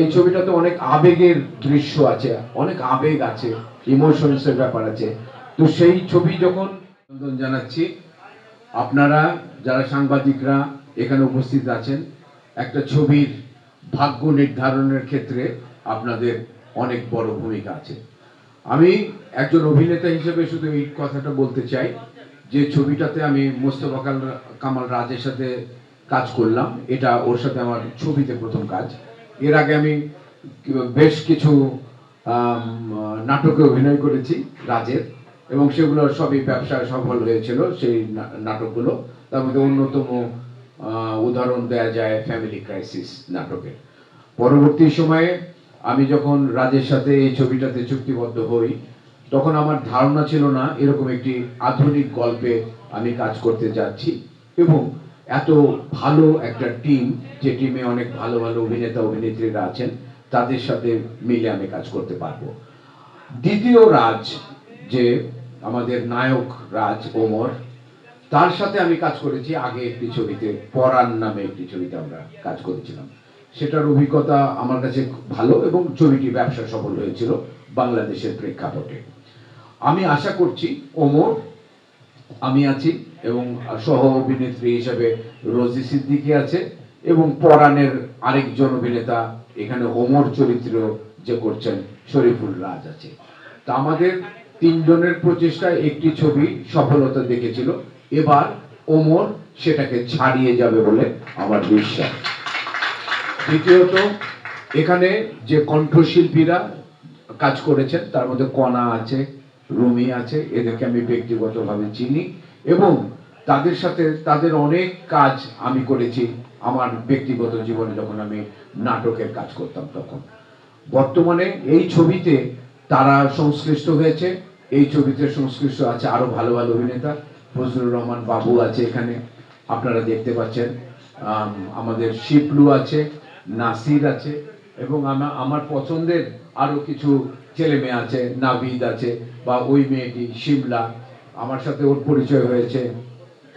এই ছবিটাতে অনেক আবেগের দৃশ্য আছে, অনেক আবেগ আছে ইমোশনস এর ব্যাপার আছে। তো সেই ছবি যখন জানাচ্ছি, আপনারা যারা সাংবাদিকরা এখানে উপস্থিত আছেন, একটা ছবির ভাগ্য নির্ধারণের ক্ষেত্রে আপনাদের অনেক বড় ভূমিকা আছে। আমি একজন অভিনেতা হিসেবে শুধু এই কথাটা বলতে চাই যে ছবিটাতে আমি মোস্তফা কামাল রাজের সাথে কাজ করলাম। এটা ওর সাথে আমার ছবিতে প্রথম কাজ। এর আগে আমি বেশ কিছু নাটকে অভিনয় করেছি রাজের, এবং সেগুলো সবই ব্যবসায় সফল হয়েছিল, সেই নাটকগুলো। তার মধ্যে অন্যতম উদাহরণ দেওয়া যায় ফ্যামিলি ক্রাইসিস নাটকের। পরবর্তী সময়ে আমি যখন রাজের সাথে এই ছবিটাতে চুক্তিবদ্ধ হই, তখন আমার ধারণা ছিল না এরকম একটি আধুনিক গল্পে আমি কাজ করতে যাচ্ছি, এবং এত ভালো একটা টিম যে টিমে অনেক ভালো ভালো অভিনেতা, অভিনেত্রীরা আছেন, তাদের সাথে মিলে আমি কাজ করতে পারব। দ্বিতীয় রাজ, যে আমাদের নায়ক রাজ ওমর, তার সাথে আমি কাজ করেছি আগে একটি ছবিতে, পরাণ নামে একটি ছবিতে আমরা কাজ করেছিলাম। সেটার অভিজ্ঞতা আমার কাছে ভালো এবং ছবিটি ব্যবসা সফল হয়েছিল বাংলাদেশের প্রেক্ষাপটে। আমি আশা করছি ওমর আমি আছি এবং সহ অভিনেত্রী হিসেবে রোজি সিদ্দিকী আছে এবং পরাণের আরেকজন অভিনেতা এখানে ওমর চরিত্র যে করছেন শরীফুল রাজ আছে। তা আমাদের তিনজনের প্রচেষ্টায় একটি ছবি সফলতা দেখেছিল। এবার ওমর সেটাকে ছাড়িয়ে যাবে বলে আমার বিশ্বাস। দ্বিতীয়ত, এখানে যে কণ্ঠশিল্পীরা কাজ করেছেন, তার মধ্যে কণা আছে রুমি আছে, এদেরকে আমি ব্যক্তিগতভাবে চিনি এবং তাদের সাথে তাদের অনেক কাজ আমি করেছি আমার ব্যক্তিগত জীবনে যখন আমি নাটকের কাজ করতাম তখন। বর্তমানে এই ছবিতে তারা সংশ্লিষ্ট হয়েছে, এই ছবিতে সংশ্লিষ্ট আছে আরও ভালো ভালো অভিনেতা, ফজলুর রহমান বাবু আছে এখানে, আপনারা দেখতে পাচ্ছেন। আমাদের শিপলু আছে, নাসির আছে এবং আমা- আমার পছন্দের আরও কিছু ছেলে মেয়ে আছে, নাভিদ আছে, বা ওই মেয়েটি শিমলা, আমার সাথে ওর পরিচয় হয়েছে।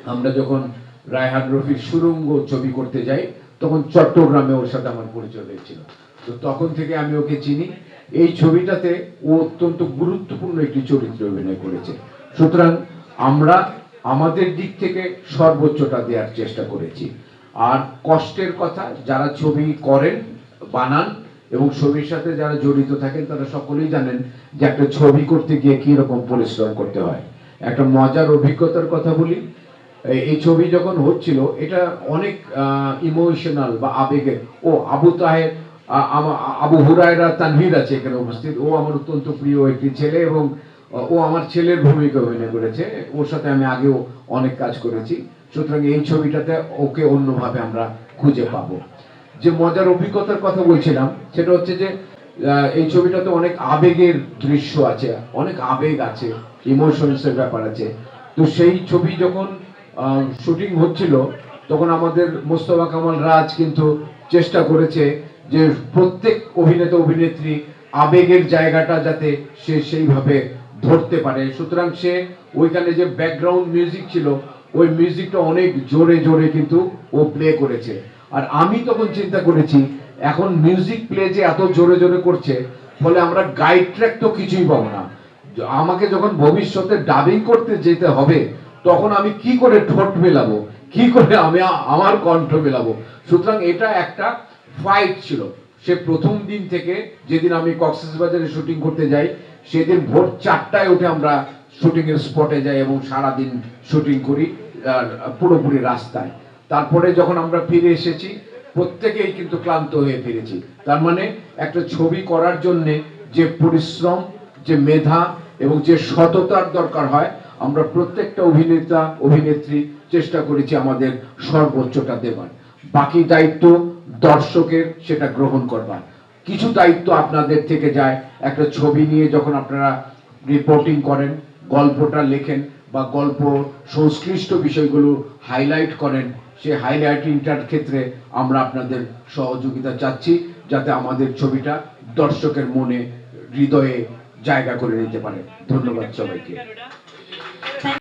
আমরা যখন রায়হান রফির সুরঙ্গ ছবি করতে যাই, তখন চট্টগ্রামে ওর সাথে আমার পরিচয় হয়েছিল। তো তখন থেকে আমি ওকে চিনি। এই ছবিটাতে ও অত্যন্ত গুরুত্বপূর্ণ একটি চরিত্রে অভিনয় করেছে। সুতরাং আমরা আমাদের দিক থেকে সর্বোচ্চটা দেওয়ার চেষ্টা করেছি। আর কষ্টের কথা, যারা ছবি করেন বানান এবং ছবির সাথে যারা জড়িত থাকেন তারা সকলেই জানেন যে একটা ছবি করতে গিয়ে কি রকম পরিশ্রম করতে হয়। একটা মজার অভিজ্ঞতার কথা বলি। এই- ছবি যখন হচ্ছিল, এটা অনেক ইমোশনাল বা আবেগের। ও, আবু তাহের আবু হুরায়রা তানভীর আছে এখানে উপস্থিত। ও আমার অত্যন্ত প্রিয় একটি ছেলে এবং ও আমার ছেলের ভূমিকা অভিনয় করেছে। ওর সাথে আমি আগেও অনেক কাজ করেছি। সুতরাং এই ছবিটাতে ওকে অন্যভাবে আমরা খুঁজে পাবো। যে মজার অভিজ্ঞতার কথা বলছিলাম, সেটা হচ্ছে যে এই ছবিটাতে অনেক আবেগের দৃশ্য আছে, অনেক আবেগ আছে ইমোশনস এর ব্যাপার আছে। তো সেই ছবি যখন শুটিং হচ্ছিল, তখন আমাদের মোস্তফা কামাল রাজ কিন্তু চেষ্টা করেছে যে প্রত্যেক অভিনেতা, অভিনেত্রী আবেগের জায়গাটা যাতে সে সেইভাবে ধরতে পারে। সুতরাং সে ওইখানে যে ব্যাকগ্রাউন্ড মিউজিক ছিল, ওই মিউজিকটা অনেক জোরে জোরে কিন্তু ও প্লে করেছে। আর আমি তখন চিন্তা করেছি, এখন মিউজিক প্লে যে এত জোরে জোরে করছে, ফলে আমরা গাইড ট্র্যাক তো কিছুই পাবো না। আমাকে যখন ভবিষ্যতে ডাবিং করতে যেতে হবে, তখন আমি কি করে ঠোঁট মেলাবো, কি করে আমি আমার কণ্ঠ মেলাবো? সুতরাং এটা একটা ফাইট ছিল। সে প্রথম দিন থেকে যেদিন আমি কক্সবাজারে শুটিং করতে যাই, সেদিন ভোর চারটায় উঠে আমরা শুটিং এর স্পটে যাই এবং সারাদিন শুটিং করি পুরোপুরি রাস্তায়। তারপরে যখন আমরা ফিরে এসেছি, প্রত্যেকেই কিন্তু ক্লান্ত হয়ে ফিরেছি। তার মানে একটা ছবি করার জন্য যে পরিশ্রম, যে মেধা এবং যে সততার দরকার হয়, আমরা প্রত্যেকটা অভিনেতা, অভিনেত্রী চেষ্টা করেছি আমাদের সর্বোচ্চটা দেবার। বাকি দায়িত্ব দর্শকের সেটা গ্রহণ করবার। কিছু দায়িত্ব আপনাদের থেকে যায়। একটা ছবি নিয়ে যখন আপনারা রিপোর্টিং করেন, গল্পটা লেখেন বা গল্প সংশ্লিষ্ট বিষয়গুলো হাইলাইট করেন সেই হাইলাইটিংটার ক্ষেত্রে আমরা আপনাদের সহযোগিতা চাচ্ছি, যাতে আমাদের ছবিটা দর্শকের মনে হৃদয়ে জায়গা করে নিতে পারে। ধন্যবাদ সবাইকে।